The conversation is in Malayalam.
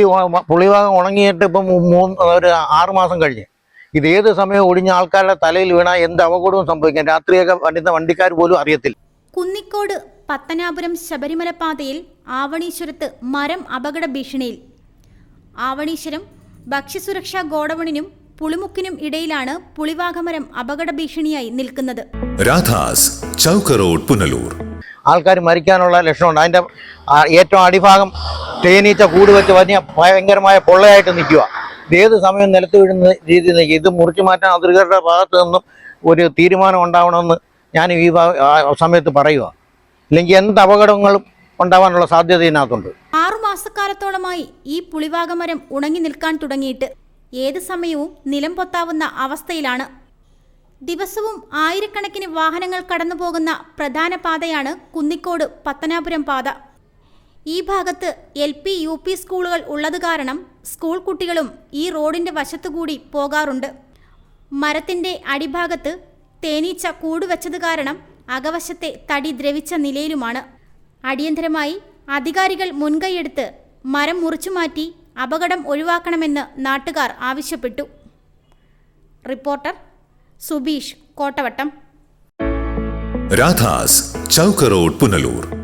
ഈ പുളിഭാഗം ഉണങ്ങിയിട്ട് ഇപ്പം മൂന്ന് ഒരു ആറ് മാസം കഴിഞ്ഞ്. ഇത് ഏത് സമയം ഒടിഞ്ഞ ആൾക്കാരുടെ തലയിൽ വീണാൽ എന്ത് അപകടവും സംഭവിക്കാം രാത്രിയൊക്കെ വരുന്ന വണ്ടിക്കാർ പോലും അറിയത്തില്ല. കുന്നിക്കോട് പത്തനാപുരം ശബരിമല പാതയിൽ ആവണീശ്വരത്ത് മരം അപകട ഭീഷണിയിൽ. ആവണീശ്വരം ഭക്ഷ്യസുരക്ഷാ ഗോഡവണിനും പുളിമുക്കിനും ഇടയിലാണ് പുളിവാഗമരം അപകട ഭീഷണിയായി നിൽക്കുന്നത്. രാധാസ് ചൗക്ക് റോഡ് പുനലൂർ. ആൾക്കാർ മരിക്കാനുള്ള ലക്ഷണമുണ്ട്. അതിന്റെ ഏറ്റവും അടിഭാഗം തേനീച്ച കൂട് വെച്ച് വലിയ ഭയങ്കരമായ പൊള്ളയായിട്ട് നിൽക്കുക. ഏത് സമയം നിലത്ത് വീഴുന്ന രീതിയിൽ നിൽക്കുക ഇത് മുറിച്ചു മാറ്റാൻ അധികൃതരുടെ ഭാഗത്തു നിന്നും ഒരു തീരുമാനം ഉണ്ടാവണമെന്ന് ഞാൻ ഈ സമയത്ത് പറയുക ഇല്ലെങ്കിൽ എന്ത് അപകടങ്ങളും ഉണ്ടാവാനുള്ള സാധ്യത ഇതിനകത്തുണ്ട്. ആറുമാസക്കാലത്തോളമായി ഈ പുളിവാകമരം ഉണങ്ങി നിൽക്കാൻ തുടങ്ങിയിട്ട് ഏത് സമയവും നിലം പൊത്താവുന്ന അവസ്ഥയിലാണ്. ദിവസവും ആയിരക്കണക്കിന് വാഹനങ്ങൾ കടന്നുപോകുന്ന പ്രധാന പാതയാണ് കുന്നിക്കോട് പത്തനാപുരം പാത. ഈ ഭാഗത്ത് എൽ പി യു പി സ്കൂളുകൾ ഉള്ളത് കാരണം സ്കൂൾ കുട്ടികളും ഈ റോഡിന്റെ വശത്തുകൂടി പോകാറുണ്ട്. മരത്തിന്റെ അടിഭാഗത്ത് തേനീച്ച കൂടുവച്ചത് കാരണം അകവശത്തെ തടി ദ്രവിച്ച നിലയിലുമാണ്. അടിയന്തരമായി അധികാരികൾ മുൻകൈയെടുത്ത് മരം മുറിച്ചുമാറ്റി അപകടം ഒഴിവാക്കണമെന്ന് നാട്ടുകാർ ആവശ്യപ്പെട്ടു. റിപ്പോർട്ടർ സുബീഷ് കോട്ടവട്ടം. രാധാസ് ചൗക്കറോഡ് പുനലൂർ.